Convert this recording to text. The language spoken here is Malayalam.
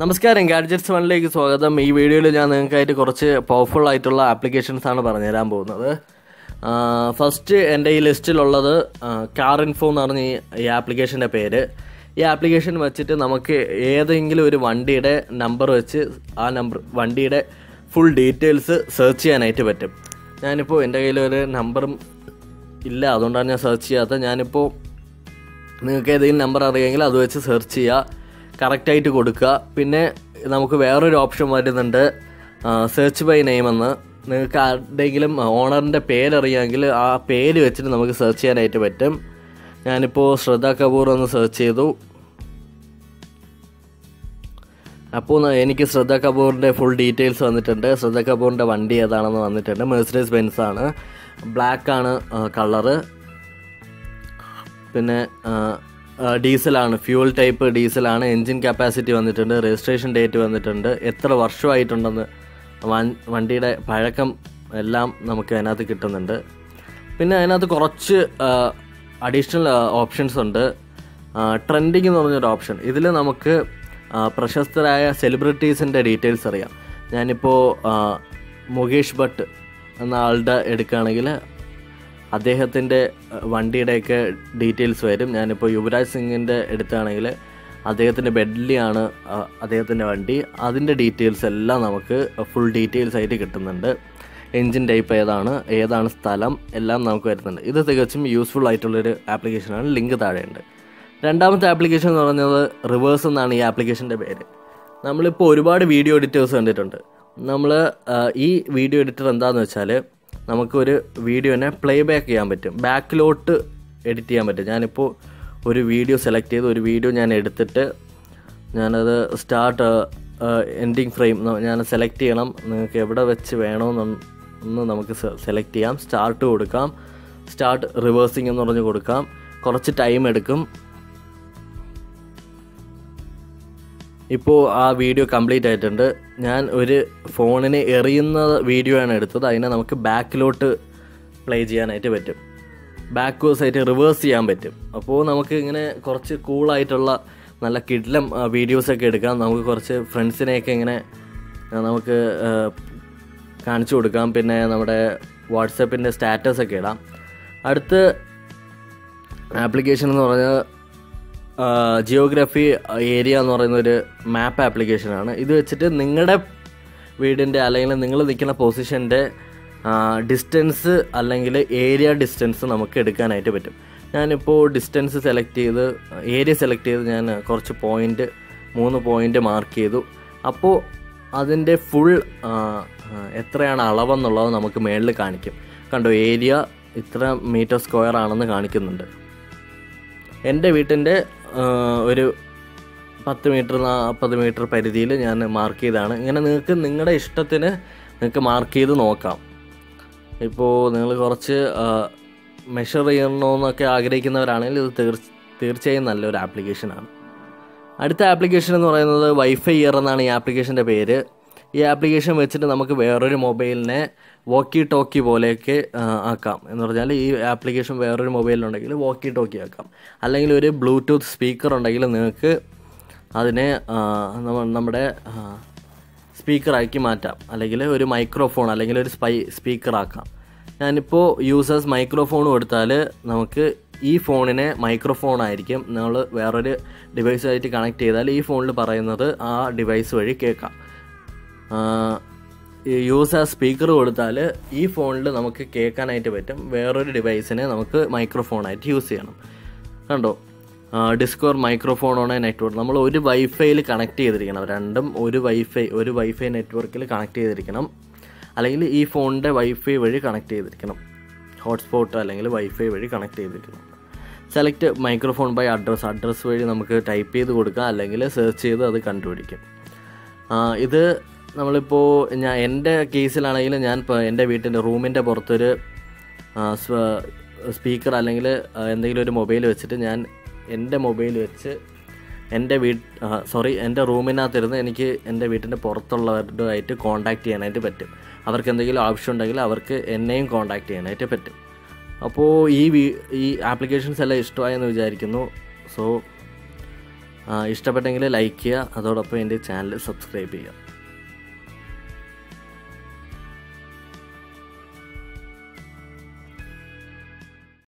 നമസ്കാരം ഗാഡ്ജറ്റ്സ് വണ്ണിലേക്ക് സ്വാഗതം. ഈ വീഡിയോയിൽ ഞാൻ നിങ്ങൾക്കായിട്ട് കുറച്ച് പവർഫുൾ ആയിട്ടുള്ള ആപ്ലിക്കേഷൻസ് ആണ് പറഞ്ഞുതരാൻ പോകുന്നത്. ഫസ്റ്റ് എന്റെ ഈ ലിസ്റ്റിലുള്ളത് കാർ ഇൻഫോ എന്ന് പറഞ്ഞ ഈ- ആപ്ലിക്കേഷന്റെ പേര്. ഈ ആപ്ലിക്കേഷൻ വെച്ചിട്ട് നമുക്ക് ഏതെങ്കിലും ഒരു വണ്ടിയുടെ നമ്പർ വെച്ച് ആ നമ്പർ വണ്ടിയുടെ ഫുൾ ഡീറ്റെയിൽസ് സെർച്ച് ചെയ്യാനായിട്ട് പറ്റും. ഞാനിപ്പോൾ എന്റെ കയ്യിൽ ഒരു നമ്പറും ഇല്ല അതുകൊണ്ടാണ് ഞാൻ സെർച്ച് ചെയ്യാത്തത്. ഞാനിപ്പോൾ നിങ്ങൾക്ക് ഏതെങ്കിലും നമ്പർ അറിയാമെങ്കിൽ അത് വെച്ച് സെർച്ച് ചെയ്യുക കറക്റ്റായിട്ട് കൊടുക്കുക. പിന്നെ നമുക്ക് വേറൊരു ഓപ്ഷൻ വരുന്നുണ്ട്. സെർച്ച് ബൈ നെയിം എന്ന്. നിങ്ങൾക്ക് ആരുടെയെങ്കിലും ഓണറിന്റെ പേരറിയാമെങ്കിൽ ആ പേര് വെച്ചിട്ട് നമുക്ക് സെർച്ച് ചെയ്യാനായിട്ട് പറ്റും. ഞാനിപ്പോൾ ശ്രദ്ധ കപൂർ എന്ന് സെർച്ച് ചെയ്തു. അപ്പോൾ എനിക്ക് ശ്രദ്ധ കപൂറിന്റെ ഫുൾ ഡീറ്റെയിൽസ് വന്നിട്ടുണ്ട്. ശ്രദ്ധ കപൂറിന്റെ വണ്ടി ഏതാണെന്ന് വന്നിട്ടുണ്ട്. മെഴ്സിഡീസ് ബെൻസ് ആണ്. ബ്ലാക്ക് ആണ് കളറ് പിന്നെ ഡീസലാണ്. ഫ്യൂൽ ടൈപ്പ് ഡീസലാണ്. എൻജിൻ കപ്പാസിറ്റി വന്നിട്ടുണ്ട്. രജിസ്ട്രേഷൻ ഡേറ്റ് വന്നിട്ടുണ്ട്. എത്ര വർഷമായിട്ടുണ്ടെന്ന് വണ്ടിയുടെ പഴക്കം എല്ലാം നമുക്ക് അതിനകത്ത് കിട്ടുന്നുണ്ട്. പിന്നെ അതിനകത്ത് കുറച്ച് അഡീഷണൽ ഓപ്ഷൻസ് ഉണ്ട്. ട്രെൻഡിങ് എന്ന് പറഞ്ഞൊരു ഓപ്ഷൻ ഇതിൽ നമുക്ക് പ്രശസ്തരായ സെലിബ്രിറ്റീസിന്റെ ഡീറ്റെയിൽസ് അറിയാം. ഞാനിപ്പോൾ മുകേഷ് ഭട്ട് എന്ന ആളുടെ എടുക്കുകയാണെങ്കിൽ അദ്ദേഹത്തിന്റെ വണ്ടിയുടെയൊക്കെ ഡീറ്റെയിൽസ് വരും. ഞാനിപ്പോൾ യുവരാജ് സിംഗിന്റെ എടുത്താണെങ്കിൽ അദ്ദേഹത്തിന്റെ ബെഡ്ലിയാണ് അദ്ദേഹത്തിന്റെ വണ്ടി. അതിന്റെ ഡീറ്റെയിൽസ് എല്ലാം നമുക്ക് ഫുൾ ഡീറ്റെയിൽസ് ആയിട്ട് കിട്ടുന്നുണ്ട്. എൻജിൻ ടൈപ്പ് ഏതാണ് ഏതാണ് സ്ഥലം എല്ലാം നമുക്ക് വരുന്നുണ്ട്. ഇത് തികച്ചും യൂസ്ഫുൾ ആയിട്ടുള്ളൊരു ആപ്ലിക്കേഷനാണ്. ലിങ്ക് താഴെയുണ്ട്. രണ്ടാമത്തെ ആപ്ലിക്കേഷൻ എന്ന് പറഞ്ഞത് റിവേഴ്സ് എന്നാണ് ഈ ആപ്ലിക്കേഷന്റെ പേര്. നമ്മളിപ്പോൾ ഒരുപാട് വീഡിയോ എഡിറ്റേഴ്സ് കണ്ടിട്ടുണ്ട്. നമ്മൾ ഈ വീഡിയോ എഡിറ്റർ എന്താണെന്ന് വെച്ചാൽ നമുക്കൊരു വീഡിയോനെ പ്ലേ ബാക്ക് ചെയ്യാൻ പറ്റും. ബാക്കിലോട്ട് എഡിറ്റ് ചെയ്യാൻ പറ്റും. ഞാനിപ്പോൾ ഒരു വീഡിയോ സെലക്ട് ചെയ്ത് ഒരു വീഡിയോ ഞാൻ എടുത്തിട്ട് ഞാനത് സ്റ്റാർട്ട് എൻഡിങ് ഫ്രെയിം ഞാൻ സെലക്ട് ചെയ്യണം. നിങ്ങൾക്ക് എവിടെ വെച്ച് വേണമെന്ന് നമുക്ക് സെലക്ട് ചെയ്യാം. സ്റ്റാർട്ട് കൊടുക്കാം. സ്റ്റാർട്ട് റിവേഴ്സിംഗ് എന്ന് പറഞ്ഞ് കൊടുക്കാം. കുറച്ച് ടൈം എടുക്കും. ഇപ്പോൾ ആ വീഡിയോ കംപ്ലീറ്റ് ആയിട്ടുണ്ട്. ഞാൻ ഒരു ഫോണിനെ എറിയുന്ന വീഡിയോ ആണ് എടുത്തത്. അതിനെ നമുക്ക് ബാക്കിലോട്ട് പ്ലേ ചെയ്യാനായിട്ട് പറ്റും. ബാക്ക്വേഴ്സ് ആയിട്ട് റിവേഴ്സ് ചെയ്യാൻ പറ്റും. അപ്പോൾ നമുക്ക് ഇങ്ങനെ കുറച്ച് കൂളായിട്ടുള്ള നല്ല കിഡ്ലം വീഡിയോസൊക്കെ എടുക്കാം. നമുക്ക് കുറച്ച് ഫ്രണ്ട്സിനെയൊക്കെ ഇങ്ങനെ നമുക്ക് കാണിച്ചു കൊടുക്കാം. പിന്നെ നമ്മുടെ വാട്സപ്പിന്റെ സ്റ്റാറ്റസൊക്കെ ഇടാം. അടുത്ത് ആപ്ലിക്കേഷൻ എന്ന് പറഞ്ഞാൽ ജിയോഗ്രഫി ഏരിയ എന്ന് പറയുന്ന ഒരു മാപ്പ് ആപ്ലിക്കേഷനാണ് ഇത് വെച്ചിട്ട് നിങ്ങളുടെ വീടിന്റെ അല്ലെങ്കിൽ നിങ്ങൾ നിൽക്കുന്ന പൊസിഷന്റെ ഡിസ്റ്റൻസ് അല്ലെങ്കിൽ ഏരിയ ഡിസ്റ്റൻസ് നമുക്ക് എടുക്കാനായിട്ട് പറ്റും. ഞാനിപ്പോൾ ഡിസ്റ്റൻസ് സെലക്ട് ചെയ്ത് ഏരിയ സെലക്ട് ചെയ്ത് ഞാൻ കുറച്ച് പോയിന്റ് മൂന്ന് പോയിന്റ് മാർക്ക് ചെയ്തു. അപ്പോൾ അതിന്റെ ഫുൾ എത്രയാണ് അളവെന്നുള്ളത് നമുക്ക് മേളിൽ കാണിക്കും. കണ്ടോ ഏരിയ ഇത്ര മീറ്റർ സ്ക്വയർ ആണെന്ന് കാണിക്കുന്നുണ്ട്. എന്റെ വീട്ടിന്റെ ഒരു പത്ത് മീറ്റർ നാൽപ്പത് മീറ്റർ പരിധിയിൽ ഞാൻ മാർക്ക് ചെയ്താണ് ഇങ്ങനെ നിങ്ങൾക്ക് നിങ്ങളുടെ ഇഷ്ടത്തിന് നിങ്ങൾക്ക് മാർക്ക് ചെയ്ത് നോക്കാം. ഇപ്പോൾ നിങ്ങൾ കുറച്ച് മെഷർ ചെയ്യണമെന്നൊക്കെ ആഗ്രഹിക്കുന്നവരാണെങ്കിൽ ഇത് തീർ തീർച്ചയായും നല്ലൊരു ആപ്ലിക്കേഷനാണ് അടുത്ത ആപ്ലിക്കേഷൻ എന്ന് പറയുന്നത് വൈഫൈ ഇയർ എന്നാണ് ഈ ആപ്ലിക്കേഷന്റെ പേര്. ഈ ആപ്ലിക്കേഷൻ വെച്ചിട്ട് നമുക്ക് വേറൊരു മൊബൈലിനെ വോക്കി ടോക്കി പോലെയൊക്കെ ആക്കാം. എന്ന് പറഞ്ഞാൽ ഈ ആപ്ലിക്കേഷൻ വേറൊരു മൊബൈലിലുണ്ടെങ്കിൽ വോക്കി ടോക്കി ആക്കാം. അല്ലെങ്കിൽ ഒരു ബ്ലൂടൂത്ത് സ്പീക്കർ ഉണ്ടെങ്കിൽ നിങ്ങൾക്ക് അതിനെ നമ്മുടെ സ്പീക്കറാക്കി മാറ്റാം. അല്ലെങ്കിൽ ഒരു മൈക്രോഫോൺ അല്ലെങ്കിൽ ഒരു സ്പൈ സ്പീക്കറാക്കാം ഞാനിപ്പോൾ യൂസേഴ്സ് മൈക്രോഫോൺ കൊടുത്താൽ നമുക്ക് ഈ ഫോണിനെ മൈക്രോഫോൺ ആയിരിക്കും. നമ്മൾ വേറൊരു ഡിവൈസുമായിട്ട് കണക്ട് ചെയ്താൽ ഈ ഫോണിൽ പറയുന്നത് ആ ഡിവൈസ് വഴി കേൾക്കാം. യൂസ് ആ സ്പീക്കർ കൊടുത്താൽ ഈ ഫോണിൽ നമുക്ക് കേൾക്കാനായിട്ട് പറ്റും. വേറൊരു ഡിവൈസിനെ നമുക്ക് മൈക്രോഫോണായിട്ട് യൂസ് ചെയ്യണം. കണ്ടോ? ഡിസ്കോർ മൈക്രോഫോൺ ഓൺ നെറ്റ്വർക്ക് നമ്മൾ ഒരു വൈഫൈയിൽ കണക്ട് ചെയ്തിരിക്കണം. രണ്ടും ഒരു വൈഫൈ ഒരു വൈഫൈ നെറ്റ്വർക്കിൽ കണക്ട് ചെയ്തിരിക്കണം. അല്ലെങ്കിൽ ഈ ഫോണിന്റെ വൈഫൈ വഴി കണക്ട് ചെയ്തിരിക്കണം. ഹോട്ട്സ്പോട്ട് അല്ലെങ്കിൽ വൈഫൈ വഴി കണക്ട് ചെയ്തിരിക്കണം. Select microphone by address address വഴി നമുക്ക് ടൈപ്പ് ചെയ്ത് കൊടുക്കാം. അല്ലെങ്കിൽ സെർച്ച് ചെയ്ത് അത് കണ്ടുപിടിക്കും. ഇത് നമ്മളിപ്പോൾ ഞാൻ എന്റെ കേസിലാണെങ്കിൽ ഞാൻ എന്റെ വീട്ടിന്റെ റൂമിന്റെ പുറത്തൊരു സ്പീക്കർ അല്ലെങ്കിൽ എന്തെങ്കിലും ഒരു മൊബൈൽ വെച്ചിട്ട് ഞാൻ എന്റെ മൊബൈൽ വെച്ച് എന്റെ വീട്ട് സോറി എന്റെ റൂമിനകത്തിരുന്ന് എനിക്ക് എന്റെ വീട്ടിന്റെ പുറത്തുള്ളവരുമായിട്ട് കോൺടാക്ട് ചെയ്യാനായിട്ട് പറ്റും. അവർക്ക് എന്തെങ്കിലും ആവശ്യം ഉണ്ടെങ്കിൽ അവർക്ക് എന്നെയും കോൺടാക്ട് ചെയ്യാനായിട്ട് പറ്റും. അപ്പോൾ ഈ വീ ഈ ആപ്ലിക്കേഷൻസ് എല്ലാം ഇഷ്ടമായെന്ന് വിചാരിക്കുന്നു. സോ ഇഷ്ടപ്പെട്ടെങ്കിൽ ലൈക്ക് ചെയ്യുക. അതോടൊപ്പം എന്റെ ചാനൽ സബ്സ്ക്രൈബ് ചെയ്യുക.